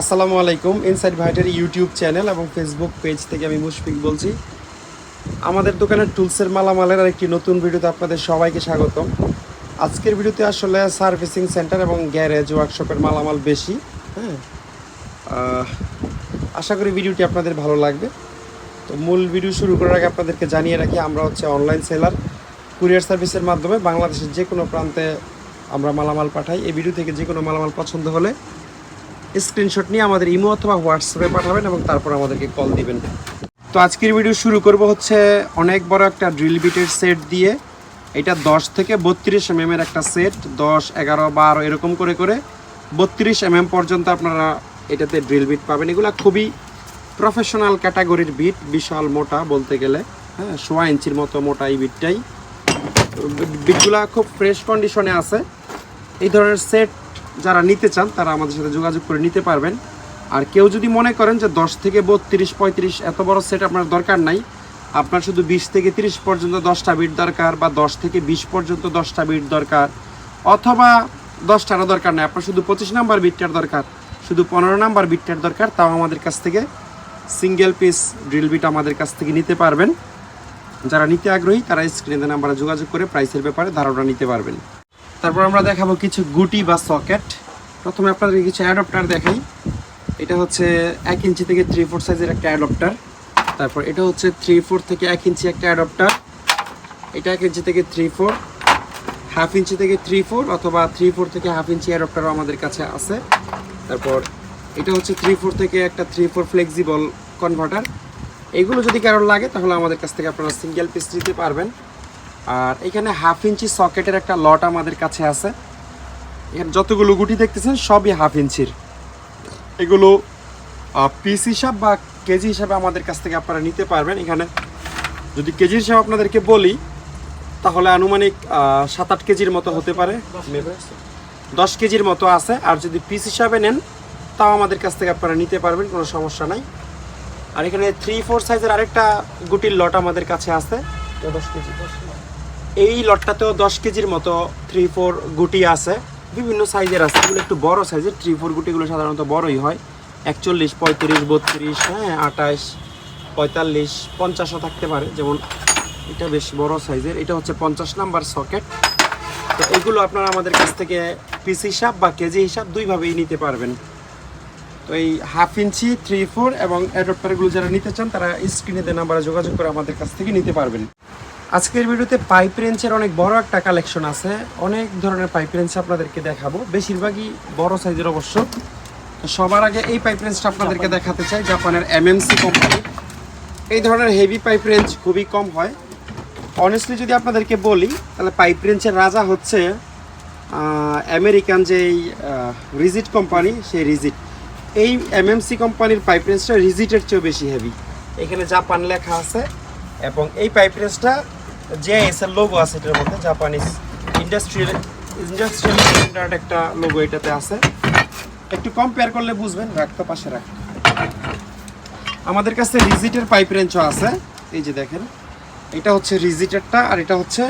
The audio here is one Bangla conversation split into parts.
আসসালামু আলাইকুম ইনসাইড ভাইটের ইউটিউব চ্যানেল এবং ফেসবুক পেজ থেকে আমি মুশফিক বলছি। আমাদের দোকানের টুলসের মালামালের আর একটি নতুন ভিডিওতে আপনাদের সবাইকে স্বাগতম। আজকের ভিডিওতে আসলে সার্ভিসিং সেন্টার এবং গ্যারেজ ওয়ার্কশপের মালামাল বেশি হ্যাঁ। আশা করি ভিডিওটি আপনাদের ভালো লাগবে। তো মূল ভিডিও শুরু করার আগে আপনাদেরকে জানিয়ে রাখি, আমরা হচ্ছে অনলাইন সেলার কুরিয়ার সার্ভিসের মাধ্যমে বাংলাদেশের যে কোনো প্রান্তে আমরা মালামাল পাঠাই। এই ভিডিও থেকে যে কোনো মালামাল পছন্দ হলে স্ক্রিনশট নিয়ে আমাদের ইমো অথবা হোয়াটসঅ্যাপে পাঠাবেন এবং তারপর আমাদেরকে কল দিবেন। তো আজকের ভিডিও শুরু করব হচ্ছে অনেক বড় একটা ড্রিল বিটের সেট দিয়ে। এটা দশ থেকে বত্রিশ এম এর একটা সেট দশ, এগারো, বারো, এরকম করে করে বত্রিশ এম এম পর্যন্ত আপনারা এটাতে ড্রিল বিট পাবেন। এগুলো খুবই প্রফেশনাল ক্যাটাগরির বিট বিশাল মোটা বলতে গেলে। হ্যাঁ সোয়া ইঞ্চির মতো মোটা এই বিটটাই বিটগুলা খুব ফ্রেশ কন্ডিশনে আছে। এই ধরনের সেট যারা নিতে চান, তারা আমাদের সাথে যোগাযোগ করে নিতে পারবেন। আর কেউ যদি মনে করেন যে দশ থেকে বত্রিশ, পঁয়ত্রিশ এত বড় সেট আপনার দরকার নাই, আপনার শুধু বিশ থেকে তিরিশ পর্যন্ত দশটা বিট দরকার বা দশ থেকে বিশ পর্যন্ত দশটা বিট দরকার, অথবা দশটারও দরকার নেই, আপনার শুধু পঁচিশ নাম্বার বিটটার দরকার, শুধু পনেরো নাম্বার বিটটার দরকার, তাও আমাদের কাছ থেকে সিঙ্গেল পিস ড্রিল বিট আমাদের কাছ থেকে নিতে পারবেন। যারা নিতে আগ্রহী, তারা স্ক্রিনে নাম্বারে যোগাযোগ করে প্রাইসের ব্যাপারে ধারণা নিতে পারবেন। তারপর আমরা দেখাবো কিছু গুটি বা সকেট। প্রথমে আপনাদেরকে কিছু অ্যাডপ্টার দেখাই। এটা হচ্ছে এক ইঞ্চি থেকে থ্রি ফোর সাইজের একটা অ্যাডপ্টার। তারপর এটা হচ্ছে থ্রি ফোর থেকে এক ইঞ্চি একটা অ্যাডপ্টার। এটা এক ইঞ্চি থেকে থ্রি ফোর হাফ ইঞ্চি থেকে থ্রি ফোর অথবা থ্রি ফোর থেকে হাফ ইঞ্চি অ্যাডপ্টারও আমাদের কাছে আছে। তারপর এটা হচ্ছে থ্রি ফোর থেকে একটা থ্রি ফোর ফ্লেক্সিবল কনভার্টার এগুলো যদি কারোর লাগে তাহলে আমাদের কাছ থেকে আপনারা সিঙ্গেল পিস নিতে পারবেন। আর এখানে হাফ ইঞ্চি সকেটের একটা লট আমাদের কাছে আছে। এখানে যতগুলো গুটি দেখতেছেন, সবই হাফ ইঞ্চির। এগুলো পিস হিসাব বা কেজি হিসাবে আমাদের কাছ থেকে আপনারা নিতে পারবেন। এখানে যদি কেজি হিসাবে আপনাদেরকে বলি, তাহলে আনুমানিক সাত আট কেজির মতো হতে পারে। দশ কেজির মতো আছে। আর যদি পিস হিসাবে নেন, তাও আমাদের কাছ থেকে আপনারা নিতে পারবেন, কোনো সমস্যা নাই। আর এখানে থ্রি ফোর সাইজের আরেকটা গুটির লট আমাদের কাছে আছে। দশ কেজি। এই লটটাতেও দশ কেজির মতো থ্রি ফোর গুটি আছে। বিভিন্ন সাইজের আছে। এগুলো একটু বড় সাইজের। থ্রি ফোর গুটিগুলো সাধারণত বড়ই হয়। একচল্লিশ, পঁয়ত্রিশ, বত্রিশ হ্যাঁ আঠাশ, পঁয়তাল্লিশ, পঞ্চাশও থাকতে পারে। যেমন এটা বেশ বড় সাইজের। এটা হচ্ছে পঞ্চাশ নাম্বার সকেট। তো এগুলো আপনারা আমাদের কাছ থেকে পিস হিসাব বা কেজি হিসাব দুইভাবেই নিতে পারবেন। তো এই হাফ ইঞ্চি থ্রি ফোর এবং অ্যাডপ্টারগুলো যারা নিতে চান, তারা স্ক্রিনে দেওয়া নাম্বারে যোগাযোগ করে আমাদের কাছ থেকে নিতে পারবেন। আজকের ভিডিওতে পাইপ রেঞ্চের অনেক বড় একটা কালেকশন আছে। অনেক ধরনের পাইপ রেঞ্চ আপনাদেরকে দেখাবো। বেশিরভাগই বড় সাইজের অবশ্য। সবার আগে এই পাইপ রেঞ্চটা আপনাদেরকে দেখাতে চাই, জাপানের এমএমসি কোম্পানি এই ধরনের হেভি পাইপ রেঞ্জ খুবই কম হয়। অনেস্টলি যদি আপনাদেরকে বলি, তাহলে পাইপ রেঞ্চের রাজা হচ্ছে আমেরিকান যেই রিজিট কোম্পানি সেই রিজিট এই এমএমসি কোম্পানির পাইপ রেঞ্জটা রিজিটের চেয়েও বেশি হেভি এখানে জাপান লেখা আছে, এবং এই পাইপ রেঞ্জটা জেএস এর লোগো আছে এটার মধ্যে জাপানিজ ইন্ডাস্ট্রিয়াল ইন্ডাস্ট্রিয়াল স্ট্যান্ডার্ড একটা লোগো এটাতে আছে। একটু কম্পেয়ার করলে বুঝবেন রাখতো পাশে রাখ। আমাদের কাছে রিজিটের পাইপ রেঞ্চও আছে, এই যে দেখেন। এটা হচ্ছে রিজিটেরটা আর এটা হচ্ছে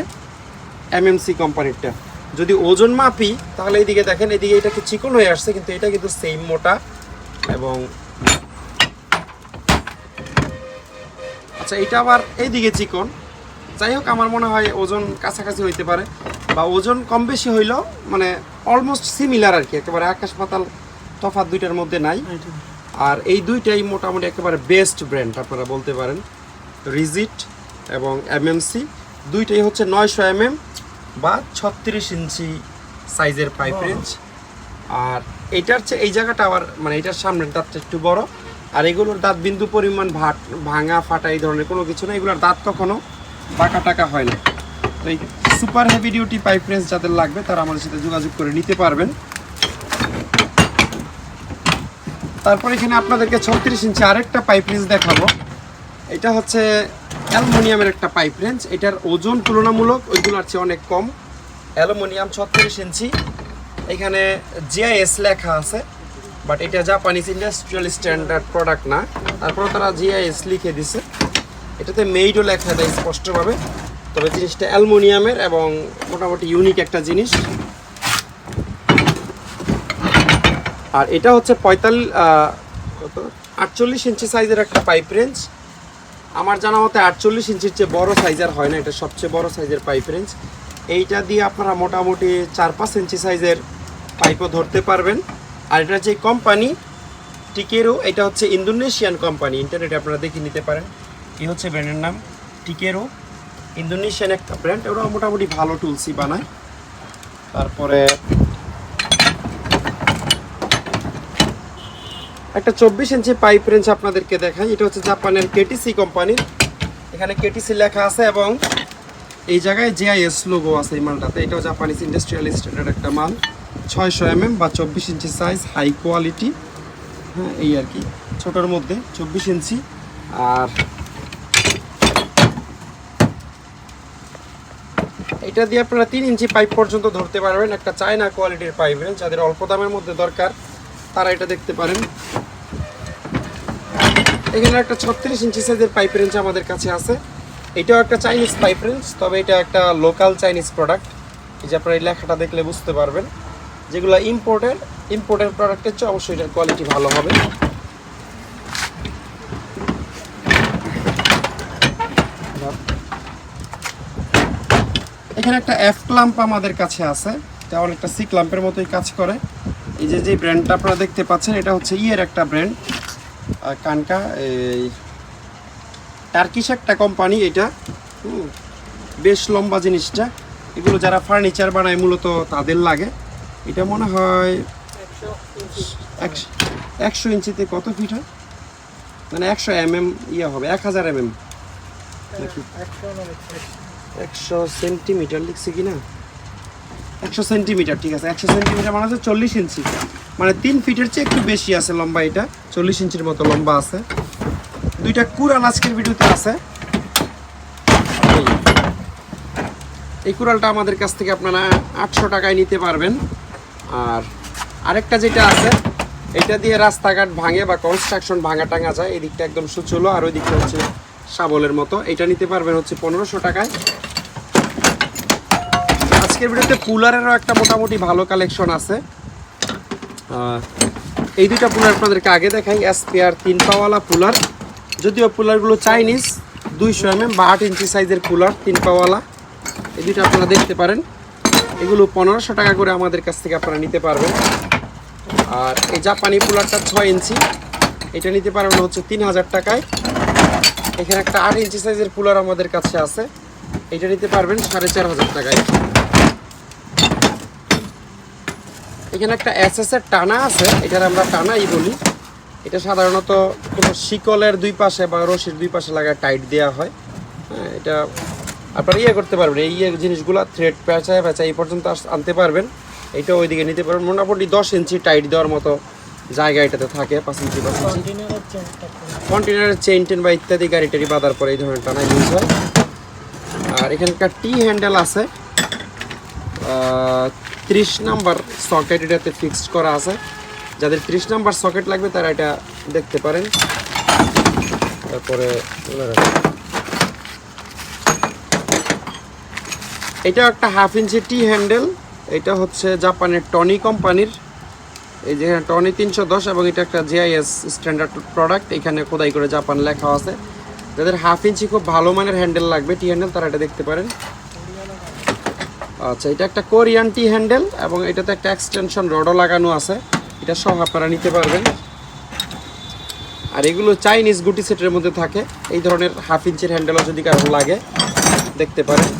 এমএমসি কোম্পানিরটা যদি ওজন মাপি, তাহলে এইদিকে দেখেন, এদিকে এটা একটু চিকন হয়ে আসছে, কিন্তু এটা কিন্তু সেম মোটা এবং আচ্ছা এটা আবার এইদিকে চিকন। যাই হোক আমার মনে হয় ওজন কাছাকাছি হইতে পারে বা ওজন কম বেশি হইলেও মানে অলমোস্ট সিমিলার আর কি একেবারে আকাশ পাতাল তফাৎ দুইটার মধ্যে নাই। আর এই দুইটাই মোটামুটি একেবারে বেস্ট ব্র্যান্ড আপনারা বলতে পারেন। রিজিট এবং এমএমসি দুইটাই হচ্ছে নয়শো এমএম বা ছত্রিশ ইঞ্চি সাইজের পাইপ রেঞ্জ আর এটার চেয়ে এই জায়গাটা আবার মানে এটার সামনের দাঁতটা একটু বড়। আর এগুলোর দাঁত বিন্দু পরিমাণ ভাট ভাঙা ফাটা এই ধরনের কোনো কিছু না। এগুলোর দাঁত কখনো বাঁকা টাকা হয় না তো এই super heavy duty pipe wrench যাদের লাগবে, তারা আমাদের সাথে যোগাযোগ করে নিতে পারবেন। তারপর এখানে আপনাদেরকে ছত্রিশ ইঞ্চি আরেকটা পাইপ রেঞ্জ দেখাবো। এটা হচ্ছে অ্যালুমিনিয়ামের একটা পাইপ রেঞ্জ এটার ওজন তুলনামূলক ওইগুলোর চেয়ে অনেক কম। অ্যালুমিনিয়াম ছত্রিশ ইঞ্চি। এখানে জিআইএস লেখা আছে বাট এটা জাপানিজ ইন্ডাস্ট্রিয়াল স্ট্যান্ডার্ড প্রোডাক্ট না। তারপরে তারা জিআইএস লিখে দিছে। এটাতে মেইডও লেখা দেয় স্পষ্টভাবে। তবে জিনিসটা অ্যালুমিনিয়ামের এবং মোটামুটি ইউনিক একটা জিনিস। আর এটা হচ্ছে পঁয়তাল্লিশ কত? আটচল্লিশ ইঞ্চি সাইজের একটা পাইপ রেঞ্জ। আমার জানা মতে আটচল্লিশ ইঞ্চির চেয়ে বড় সাইজের হয় না, এটা সবচেয়ে বড় সাইজের পাইপ রেঞ্জ। এইটা দিয়ে আপনারা মোটামুটি চার পাঁচ ইঞ্চি সাইজের পাইপও ধরতে পারবেন। আর এটা যে কোম্পানি টিকেরো এটা হচ্ছে ইন্দোনেশিয়ান কোম্পানি ইন্টারনেটে আপনারা দেখে নিতে পারেন। এই হচ্ছে ব্র্যান্ডের নাম টিকেরো। ইন্দোনেশিয়ান একটা ব্র্যান্ড, ওরা মোটামুটি ভালো টুলসি বানায়। তারপরে একটা চব্বিশ ইঞ্চি পাইপ রেঞ্জ আপনাদেরকে দেখাই। এটা হচ্ছে জাপানের কেটিসি কোম্পানির এখানে কেটিসি লেখা আছে এবং এই জায়গায় জেআইএস লোগো আছে এই মালটাতে। এটাও জাপানিজ ইন্ডাস্ট্রিয়াল স্ট্যান্ডার্ড একটা মাল। ছয়শো এমএম বা চব্বিশ ইঞ্চি সাইজ হাই কোয়ালিটি হ্যাঁ এই আর কি। ছোটোর মধ্যে চব্বিশ ইঞ্চি। আর এটা দিয়ে আপনারা তিন ইঞ্চি পাইপ পর্যন্ত ধরতে পারবেন, একটা চায়না কোয়ালিটির পাইপ রেঞ্জ যাদের অল্প দামের মধ্যে দরকার, তারা এটা দেখতে পারেন। এখানে একটা ছত্রিশ ইঞ্চি সাইজের পাইপ রেঞ্জ আমাদের কাছে আছে। এটাও একটা চাইনিজ পাইপ রেঞ্জ তবে এটা একটা লোকাল চাইনিজ প্রোডাক্ট এই যে আপনারা এই লেখাটা দেখলে বুঝতে পারবেন। যেগুলো ইম্পোর্টেড ইম্পোর্টেড প্রোডাক্টের চেয়ে অবশ্যই এটার কোয়ালিটি ভালো হবে। এখানে একটা এফ ক্লাম্প আমাদের কাছে আছে। এটা অনেকটা সি ক্লাম্পের মতোই কাজ করে। এই যে যে ব্র্যান্ডটা আপনারা দেখতে পাচ্ছেন, এটা হচ্ছে ইয়ের একটা ব্র্যান্ড কানকা, এই টার্কিশ একটা কোম্পানি এটা। বেশ লম্বা জিনিসটা। এগুলো যারা ফার্নিচার বানায়, মূলত তাদের লাগে। এটা মনে হয় একশো ইঞ্চিতে কত ফিট হয়? মানে একশো এম এম ইয়ে হবে, এক হাজার এম এম নাকি একশো সেন্টিমিটার লিখছে কি না একশো সেন্টিমিটার, ঠিক আছে। একশো সেন্টিমিটার মানে হচ্ছে চল্লিশ ইঞ্চি। মানে তিন ফিটের চেয়ে একটু বেশি আছে লম্বা এটা। চল্লিশ ইঞ্চির মতো লম্বা আছে। দুইটা কুরাল আজকের ভিডিওতে আছে। এই। কুড়ালটা আমাদের কাছ থেকে আপনারা আটশো টাকায় নিতে পারবেন। আর আরেকটা যেটা আছে, এটা দিয়ে রাস্তাঘাট ভাঙে বা কনস্ট্রাকশন ভাঙা টাঙা যায়। এই দিকটা একদম সুচলো, আর ওই দিকটা হচ্ছে শাবলের মতো। এটা নিতে পারবেন হচ্ছে পনেরোশো টাকায়। আজকের ভিডিওতে কুলারেরও একটা মোটামুটি ভালো কালেকশন আছে। এই দুইটা পুলার আপনাদেরকে আগে দেখাই এসপিআর তিন পাওয়ালা পুলার। যদিও পুলারগুলো চাইনিজ দুইশো এম বা আট ইঞ্চি সাইজের কুলার তিন পাওয়ালা। এই দুইটা আপনারা দেখতে পারেন। এগুলো পনেরোশো টাকা করে আমাদের কাছ থেকে আপনারা নিতে পারবেন। আর এই জাপানি পুলারটা ছয় ইঞ্চি। এটা নিতে পারবেন হচ্ছে তিন হাজার টাকায়। এখানে একটা আট ইঞ্চি সাইজের কুলার আমাদের কাছে আছে। এটা নিতে পারবেন সাড়ে চার হাজার টাকায়। এখানে একটা এসএস এর টানা আছে এটার আমরা টানাই বলি। এটা সাধারণত কোনো শিকলের দুই পাশে বা রশির দুই পাশে লাগায় টাইট দেওয়া হয়। হ্যাঁ এটা আপনারা ইয়ে করতে পারবেন এই ইয়ে জিনিসগুলো থ্রেড পেঁচায় পেঁচায় এই পর্যন্ত আনতে পারবেন। এটা ওইদিকে নিতে পারবেন। মোটামুটি দশ ইঞ্চি টাইট দেওয়ার মতো জায়গা এটাতে থাকে পাঁচ ইঞ্চি পাঁচ ইঞ্চি কন্টেনারের চেইন টেন বা ইত্যাদি গাড়ি টাড়ি বাঁধার পরে এই ধরনের টানা ইউজ হয়। আর এখানকার টি হ্যান্ডেল আছে। ত্রিশ নাম্বার সকেট এটাতে ফিক্সড করা আছে। যাদের ত্রিশ নাম্বার সকেট লাগবে, তারা এটা দেখতে পারেন। তারপরে এটা একটা হাফ ইঞ্চি টি হ্যান্ডেল এটা হচ্ছে জাপানের টনি কোম্পানির। এই যে টনি তিনশো দশ এবং এটা একটা জিআইএস স্ট্যান্ডার্ড প্রোডাক্ট এখানে খোদাই করে জাপান লেখা আছে। যাদের হাফ ইঞ্চি খুব ভালো মানের হ্যান্ডেল লাগবে টি হ্যান্ডেল তারা এটা দেখতে পারেন। আচ্ছা এটা একটা কোরিয়ান টি হ্যান্ডেল এবং এটাতে একটা এক্সটেনশন রডও লাগানো আছে। এটা সহ আপনারা নিতে পারবেন। আর এগুলো চাইনিজ গুটি সেটের মধ্যে থাকে। এই ধরনের হাফ ইঞ্চের হ্যান্ডেলও যদি কারও লাগে, দেখতে পারেন।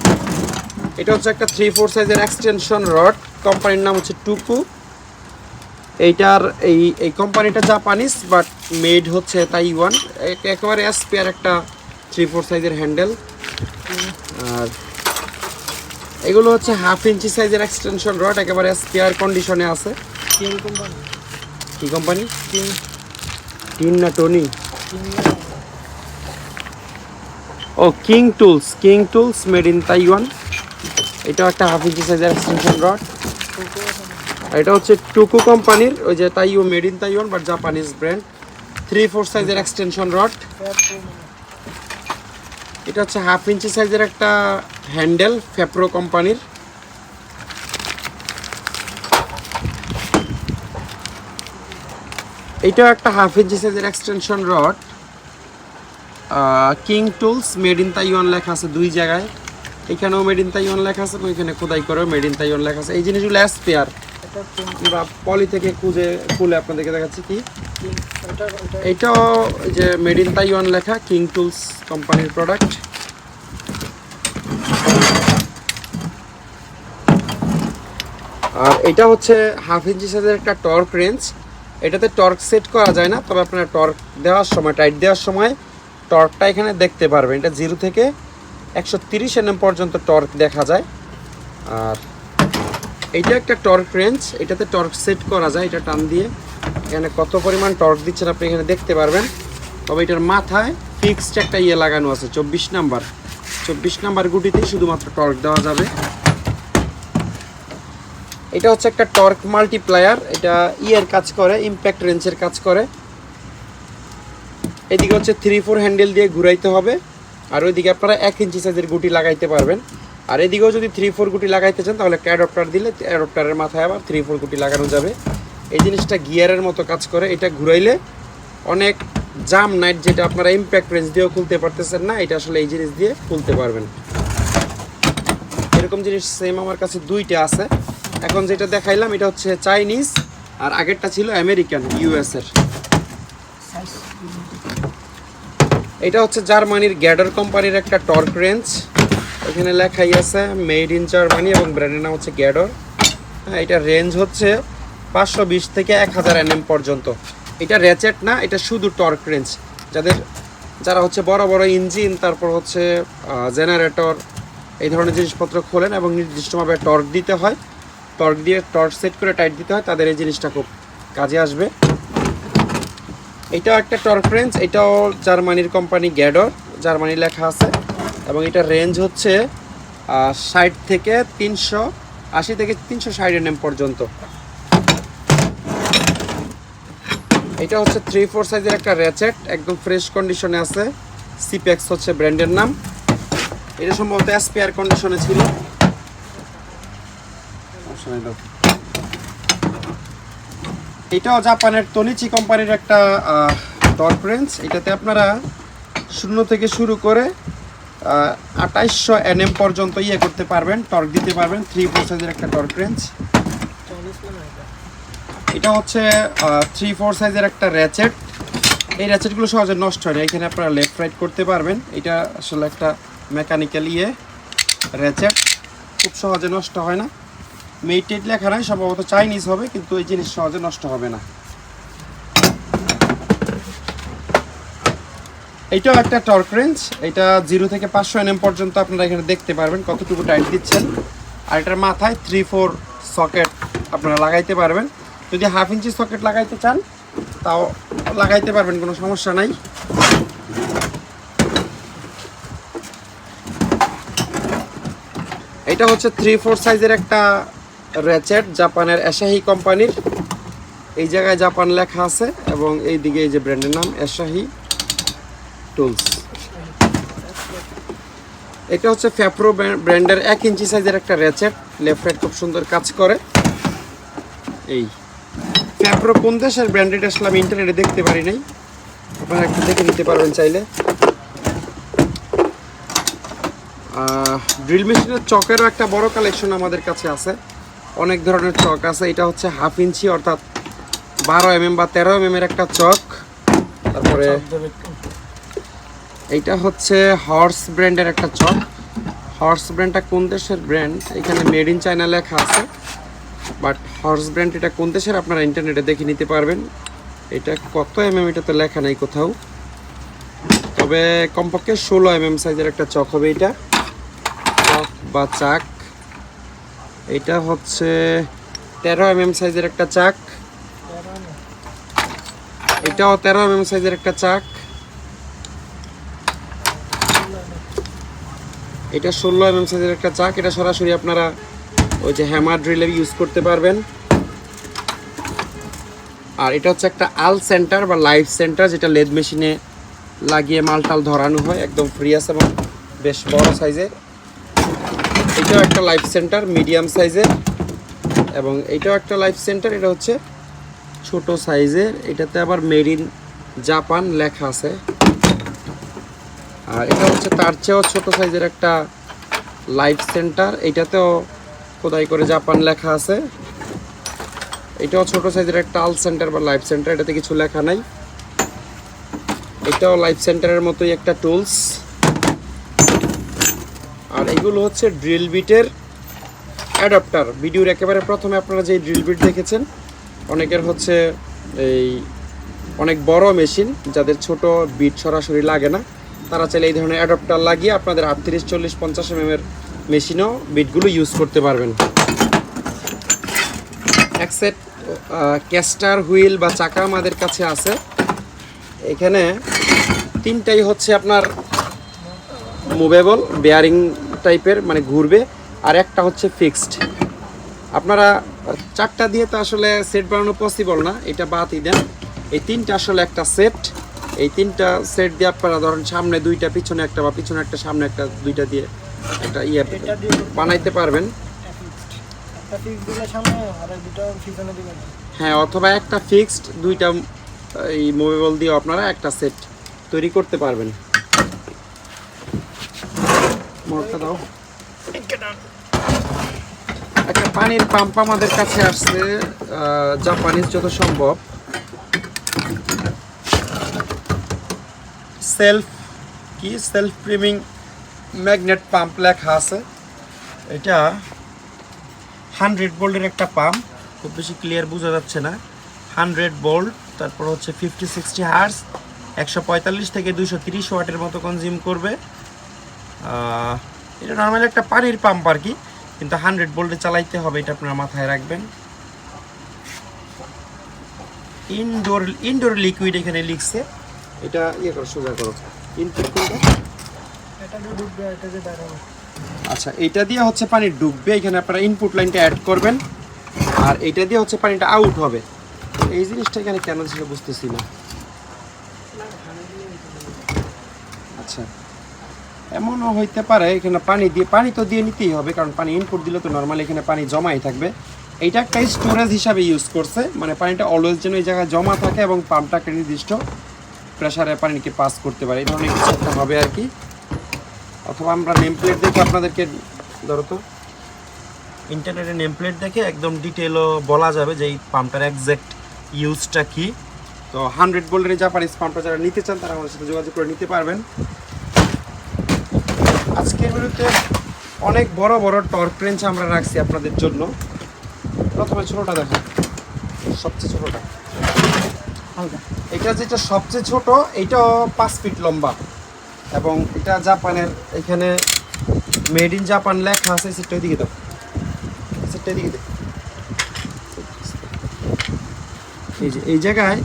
এটা হচ্ছে একটা থ্রি ফোর সাইজের এক্সটেনশন রড। কোম্পানির নাম হচ্ছে টুকু। এইটার এই এই কোম্পানিটা জাপানিজ, বাট মেড হচ্ছে তাইওয়ান। একেবারে এসপিআর একটা থ্রি ফোর সাইজের হ্যান্ডেল। আর এগুলো হচ্ছে হাফ ইঞ্চি সাইজের এক্সটেনশন রড একেবারে স্পেয়ার কন্ডিশনে আছে। কি কোম্পানি? টিন না Tony? O king tools king tools made in Taiwan এটা একটা হাফ ইঞ্চি সাইজের এক্সটেনশন রড এটা হচ্ছে টুকু কোম্পানির ওই যে তাইও made in Taiwan but Japanese brand three four সাইজের এক্সটেনশন রড এটা হচ্ছে হাফ ইঞ্চি সাইজের একটা হ্যান্ডেল ফেপ্রো কোম্পানির। এইটাও একটা হাফ ইঞ্চি সাইজের extension rod king tools made in Taiwan লেখা আছে দুই জায়গায়। এখানেও মেড ইন তাইওয়ান লেখা আছে এবং এখানে খোদাই করেও মেড ইন তাইওয়ান লেখা আছে। এই জিনিসগুলো স্পেয়ার এটা তিন আমরা পলি থেকে খুঁজে খুলে আপনাদেরকে দেখাচ্ছি কি? তিন এটা এটা এই যে মেড ইন তাইওয়ান লেখা কিং টুলস কোম্পানির প্রোডাক্ট আর এটা হচ্ছে হাফ ইঞ্চি সাইজের একটা টর্ক রেঞ্জ এটাতে টর্ক সেট করা যায় না, তবে আপনার টর্ক দেওয়ার সময় টাইট দেওয়ার সময় টর্কটা এখানে দেখতে পারবেন। এটা জিরো থেকে একশো তিরিশ এনএম পর্যন্ত টর্ক দেখা যায়। আর এটা একটা টর্ক রেঞ্জ এটাতে টর্ক সেট করা যায়, এটা টান দিয়ে। এখানে কত পরিমাণ টর্ক দিচ্ছেন আপনি এখানে দেখতে পারবেন। তবে এটার মাথায় ফিক্সড একটা ইয়ে লাগানো আছে, চব্বিশ নাম্বার। চব্বিশ নাম্বার গুটিতেই শুধুমাত্র টর্ক দেওয়া যাবে। এটা হচ্ছে একটা টর্ক মাল্টিপ্লায়ার এটা ইয়ের কাজ করে ইম্প্যাক্ট রেঞ্জের কাজ করে। এদিকে হচ্ছে থ্রি ফোর হ্যান্ডেল দিয়ে ঘুরাইতে হবে, আর ওইদিকে আপনারা এক ইঞ্চি সাইজের গুটি লাগাইতে পারবেন। আর এদিকেও যদি থ্রি ফোর গুটি লাগাইতে চান, তাহলে একটা অ্যাডপ্টার দিলে অ্যাডপ্টারের মাথায় আবার থ্রি ফোর গুটি লাগানো যাবে। এই জিনিসটা গিয়ারের মতো কাজ করে, এটা ঘুরাইলে অনেক জাম নাইট যেটা আপনারা ইম্প্যাক্ট রেঞ্জ দিয়েও খুলতে পারতেছেন না, এটা আসলে এই জিনিস দিয়ে খুলতে পারবেন। এরকম জিনিস সেম আমার কাছে দুইটা আছে। এখন যেটা দেখাইলাম, এটা হচ্ছে চাইনিজ আর আগেরটা ছিল আমেরিকান ইউএস এর। এটা হচ্ছে জার্মানির গ্যাডার কোম্পানির একটা টর্ক রেঞ্জ। এখানে লেখাই আছে, মেড ইন জার্মানি এবং ব্র্যান্ডের নাম হচ্ছে গ্যাডর। হ্যাঁ এটা রেঞ্জ হচ্ছে পাঁচশো বিশ থেকে এক হাজার এনএম পর্যন্ত। এটা র্যাচেট না, এটা শুধু টর্ক রেঞ্জ। যাদের, যারা হচ্ছে বড় বড় ইঞ্জিন, তারপর হচ্ছে জেনারেটর, এই ধরনের জিনিসপত্র খোলেন এবং নির্দিষ্টভাবে টর্ক দিতে হয়। টর্ক দিয়ে টর্ক সেট করে টাইট দিতে হয়, তাদের এই জিনিসটা খুব কাজে আসবে। এটাও একটা টর্ক রেঞ্জ, এটাও জার্মানির কোম্পানি গ্যাডর, জার্মানি লেখা আছে। এবং এটা রেঞ্জ হচ্ছে ষাট থেকে তিনশো, আশি থেকে তিনশো ষাট এনএম পর্যন্ত। এটা হচ্ছে থ্রি ফোর সাইজের একটা র্যাচেট একদম ফ্রেশ কন্ডিশনে আছে। সিপ্যাক্স হচ্ছে ব্র্যান্ডের নাম। এটা সম্ভবত স্পেয়ার কন্ডিশনে ছিল। এটাও জাপানের তনিচি কোম্পানির একটা টর্ক রেঞ্জ এটাতে আপনারা শূন্য থেকে শুরু করে আঠাইশশো এনএম পর্যন্ত ইয়ে করতে পারবেন টর্ক দিতে পারবেন থ্রি ফোর সাইজের একটা টর্ক রেঞ্জ এটা হচ্ছে থ্রি ফোর সাইজের একটা র্যাচেট এই র্যাচেটগুলো সহজে নষ্ট হয় না, এখানে আপনারা লেফট রাইট করতে পারবেন। এটা আসলে একটা মেকানিক্যাল ইয়ে র্যাচেট খুব সহজে নষ্ট হয় না। মেইটেড লেখা নয় সম্ভবত চাইনিজ হবে, কিন্তু এই জিনিস সহজে নষ্ট হবে না। এইটাও একটা টর্ক রেঞ্জ এটা জিরো থেকে পাঁচশো এনএম পর্যন্ত আপনারা এখানে দেখতে পারবেন কতটুকু টাইট দিচ্ছেন। আর এটার মাথায় থ্রি ফোর সকেট আপনারা লাগাইতে পারবেন। যদি হাফ ইঞ্চি সকেট লাগাইতে চান, তাও লাগাইতে পারবেন, কোনো সমস্যা নাই। এটা হচ্ছে থ্রি ফোর সাইজের একটা র্যাচেট জাপানের এশাহি কোম্পানির এই জায়গায় জাপান লেখা আছে, এবং এই দিকে এই যে ব্র্যান্ডের নাম এশাহি টুলস এটা হচ্ছে ফ্যাপ্রো ব্র্যান্ডের এক ইঞ্চি সাইজের একটা র্যাচেট লেফট রাইট খুব সুন্দর কাজ করে। এই। ফ্যাপ্রো কোন দেশের ব্র্যান্ডেড আসলে আমি ইন্টারনেটে দেখতে পারি নাই। আপনারা একটু দেখে নিতে পারবেন চাইলে। ড্রিল মেশিনের চকেরও একটা বড় কালেকশন আমাদের কাছে আছে। অনেক ধরনের চক আছে। এটা হচ্ছে হাফ ইঞ্চি অর্থাৎ বারো এম বা তেরো এম এর একটা চক। তারপরে এইটা হচ্ছে হর্স ব্র্যান্ডের একটা চক। হর্স ব্র্যান্ডটা কোন দেশের ব্র্যান্ড এখানে মেড ইন চায়না লেখা আছে। বাট হর্স ব্র্যান্ড এটা কোন দেশের আপনারা ইন্টারনেটে দেখে নিতে পারবেন। এটা কত এম এম এটা তো লেখা নাই কোথাও। তবে কমপক্ষে ষোলো এম এম সাইজের একটা চক হবে এটা। চক বা চাক। এটা হচ্ছে তেরো এম এম সাইজের একটা চাক। এটাও তেরো এম এম সাইজের একটা চাক। এটা ষোলো এম এম সাইজের একটা চাক। এটা সরাসরি আপনারা ওই যে হ্যামার ড্রিলে ইউজ করতে পারবেন। আর এটা হচ্ছে একটা আল সেন্টার বা লাইভ সেন্টার যেটা লেদ মেশিনে লাগিয়ে মালটাল ধরানো হয়, একদম ফ্রি আছে এবং বেশ বড় সাইজের এটাও একটা লাইফ সেন্টার মিডিয়াম সাইজের এবং এটাও একটা লাইফ সেন্টার এটা হচ্ছে ছোট সাইজের এটাতে আবার মেড ইন জাপান লেখা আছে। আর এটা হচ্ছে তার চেয়েও ছোট সাইজের একটা লাইফ সেন্টার এটাতেও খোদাই করে জাপান লেখা আছে। এটাও ছোট সাইজের একটা আল সেন্টার বা লাইফ সেন্টার, এটাতে কিছু লেখা নাই। এটাও লাইফ সেন্টারের মতোই একটা টুলস। আর এগুলো হচ্ছে ড্রিল বিটের অ্যাডাপ্টার। ভিডিওর একেবারে প্রথমে আপনারা যে ড্রিল বিট দেখেছেন, অনেকের হচ্ছে এই অনেক বড় মেশিন, যাদের ছোট বিট সরাসরি লাগে না। তারা চাইলে এই ধরনের অ্যাডাপ্টার লাগিয়ে আপনাদের আটত্রিশ, চল্লিশ, পঞ্চাশ এম এর মেশিনেও বিটগুলো ইউজ করতে পারবেন। এক সেট ক্যাস্টার হুইল বা চাকা আমাদের কাছে আছে। এখানে তিনটাই হচ্ছে আপনার মুভেবল বেয়ারিং টাইপের মানে ঘুরবে, আর একটা হচ্ছে ফিক্সড আপনারা, চারটা দিয়ে তো আসলে সেট বানানো পসিবল না, এটা বাদই দেন। এই তিনটা আসলে একটা সেট এই তিনটা সেট দিয়ে আপনারা ধরেন সামনে দুইটা, পিছনে একটা বা পিছনে একটা, সামনে একটা, দুইটা দিয়ে ইয়ে এটা দিয়ে বানাইতে পারবেন। হ্যাঁ অথবা একটা ফিক্সড দুইটা, এই মুভেবল দিয়ে আপনারা একটা সেট তৈরি করতে পারবেন। মোটরটা দাও। একটা পানির পাম্প আমাদের কাছে আসছে জাপানিজ যত সম্ভব। সেলফ কি? সেলফ প্রিমিং ম্যাগনেট পাম্প লেখা আছে। এটা হান্ড্রেড বোল্টের একটা পাম্প। খুব বেশি ক্লিয়ার বোঝা যাচ্ছে না। হান্ড্রেড বোল্ট, তারপর হচ্ছে ফিফটি, সিক্সটি হার্স, একশো পঁয়তাল্লিশ থেকে দুশো তিরিশ ওয়াটের মতো কনজিউম করবে। এটা নর্মালি একটা পানির পাম্প আর কি, কিন্তু হান্ড্রেড বোল্টে চালাইতে হবে, এটা আপনারা মাথায় রাখবেন। ইনডোর ইনডোর লিকুইড এখানে লিখছে। এটা ইয়ে করো সোজা করো। ইনপুট কোনটা এটা দিয়ে ঢুকবে এটা দিয়ে দাঁড়াবে আচ্ছা এটা দিয়ে হচ্ছে পানি ডুববে, এখানে আপনারা ইনপুট লাইনটা অ্যাড করবেন। আর এটা দিয়ে হচ্ছে পানিটা আউট হবে। এই জিনিসটা এখানে কেন ছিল বুঝতেছি না। আচ্ছা এমনও হইতে পারে, এখানে পানি দিয়ে, পানি তো দিয়ে নিতেই হবে, কারণ পানি ইনপুট দিলে তো নর্মালি এখানে পানি জমাই থাকবে। এইটা একটা স্টোরেজ হিসাবে ইউজ করছে মানে পানিটা অলওয়েজ যেন এই জায়গায় জমা থাকে এবং পাম্পটা একটা নির্দিষ্ট প্রেসারে পানিকে পাস করতে পারে। এই ধরনের কিছু একটা হবে আর কি। অথবা আমরা নেম প্লেট দেখে আপনাদেরকে ধরো তো। ইন্টারনেটে নেম প্লেট দেখে একদম ডিটেলও বলা যাবে যে এই পাম্পটার একজ্যাক্ট ইউজটা কি। তো হান্ড্রেড বোল্ডের এই জাপানিজ পাম্পটা যারা নিতে চান তারা আমাদের সাথে যোগাযোগ করে নিতে পারবেন। আজকের ভিডিওতে অনেক বড় বড় টর্ক রেঞ্চ আমরা রাখছি আপনাদের জন্য। প্রথমে ছোটটা দেখো সবচেয়ে ছোটটা। এটা যেটা সবচেয়ে ছোট এটাও পাঁচ ফিট লম্বা। এবং এটা জাপানের, এখানে মেড ইন জাপান লেখা আছে সেটা দিকে দাও। সেটা দিকে এই যে, এই জায়গায়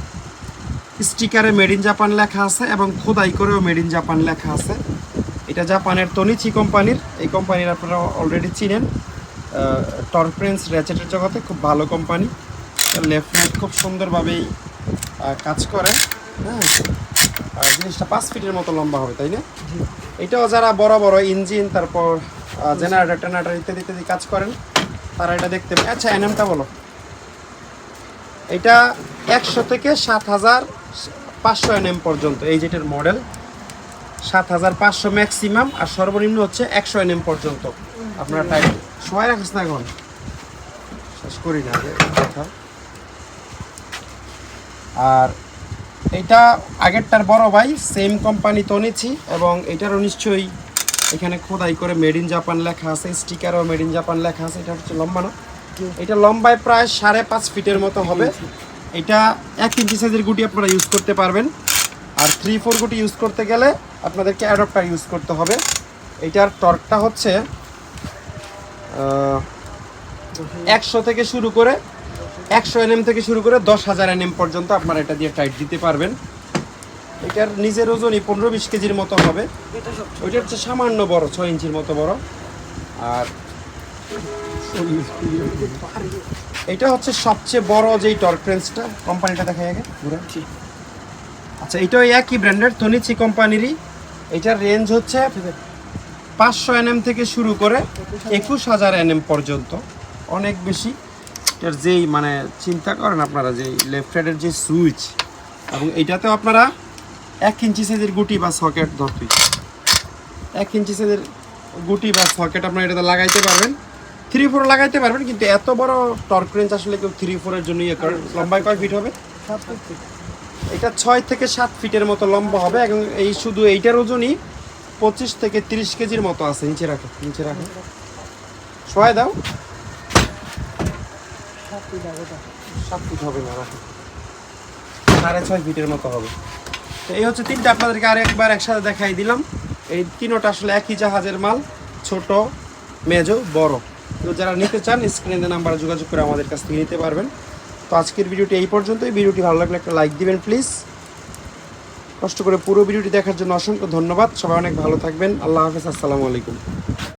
স্টিকারে মেড ইন জাপান লেখা আছে এবং খোদাই করেও মেড ইন জাপান লেখা আছে। এটা জাপানের তনিচি কোম্পানির, এই কোম্পানির আপনারা অলরেডি চিনেন। টর্প্রেন্স র্যাচেটের জগতে খুব ভালো কোম্পানি। লেফট খুব সুন্দরভাবেই কাজ করে। হ্যাঁ। জিনিসটা পাঁচ ফিটের মতো লম্বা হবে, তাই না? এটাও যারা বড় বড় ইঞ্জিন, তারপর জেনারেটর টেনারেটর ইত্যাদি ইত্যাদি কাজ করেন, তারা এটা দেখতে পাবে আচ্ছা এনএমটা বলো। এটা একশো থেকে সাত হাজার পাঁচশো এনএম পর্যন্ত, এই যেটার মডেল সাত হাজার পাঁচশো ম্যাক্সিমাম আর সর্বনিম্ন হচ্ছে একশো এনএম পর্যন্ত। আপনারা টাইম সময় রাখিস না এখন। শেষ করি না আর এটা আগেরটার বড় ভাই সেম কোম্পানি তো নিচ্ছি, এবং এটারও নিশ্চয়ই এখানে খোদাই করে মেড ইন জাপান লেখা আছে স্টিকারও মেড ইন জাপান লেখা আছে, এটা হচ্ছে লম্বা না? এটা লম্বায় প্রায় সাড়ে পাঁচ ফিটের মতো হবে। এটা এক ইঞ্চি সাইজের গুটি আপনারা ইউজ করতে পারবেন। আর থ্রি ফোর গুটি ইউজ করতে গেলে আপনাদেরকে অ্যাডপ্টার ইউজ করতে হবে। এটার টর্কটা হচ্ছে একশো থেকে শুরু করে একশো এনএম থেকে শুরু করে দশ হাজার এনএম পর্যন্ত আপনারা এটা দিয়ে টাইট দিতে পারবেন। এটার নিজের ওজনই পনেরো বিশ কেজির মতো হবে। ওইটা হচ্ছে সামান্য বড়, ছয় ইঞ্চির মতো বড়। আর এটা হচ্ছে সবচেয়ে বড় যেই টর্ক রেঞ্জটা। কোম্পানিটা দেখা আগে, ঘুরে। আচ্ছা এটাও একই ব্র্যান্ডের তনিচি কোম্পানিরই। এটার রেঞ্জ হচ্ছে পাঁচশো এনএম থেকে শুরু করে একুশ হাজার এনএম পর্যন্ত। অনেক বেশি। এটার যেই মানে চিন্তা করেন আপনারা যে লেফট সাইডের যে সুইচ, এবং এইটাতেও আপনারা এক ইঞ্চি সাইজের গুটি বা সকেট ধরতে এক ইঞ্চি সাইজের গুটি বা সকেট আপনারা এটাতে লাগাইতে পারবেন। থ্রি ফোর লাগাইতে পারবেন, কিন্তু এত বড় টর্ক রেঞ্জ আসলে কেউ থ্রি ফোরের জন্য ইয়ে করেন। লম্বায় কয় ফিট হবে? এটা ছয় থেকে সাত ফিটের মতো লম্বা হবে, এবং এই শুধু এইটার ওজনই পঁচিশ থেকে তিরিশ কেজির মতো আছে, নিচে রাখো নিচে রাখো। সহায় দাও। ফিট হবে হবে না সাড়ে ছয় ফিটের মতো হবে। তো এই হচ্ছে তিনটা আপনাদেরকে আর একবার একসাথে দেখাই দিলাম। এই তিনোটা আসলে একই জাহাজের মাল, ছোট, মেজো, বড়। তো যারা নিতে চান নাম্বারে যোগাযোগ করে আমাদের কাছ থেকে নিতে পারবেন। তো আজকের ভিডিওটি এই পর্যন্তই। ভিডিওটি ভালো লাগলে একটা লাইক দিবেন প্লিজ কষ্ট করে পুরো ভিডিওটি দেখার জন্য অসংখ্য ধন্যবাদ। সবাই অনেক ভালো থাকবেন। আল্লাহ হাফেজ। আসসালামু আলাইকুম।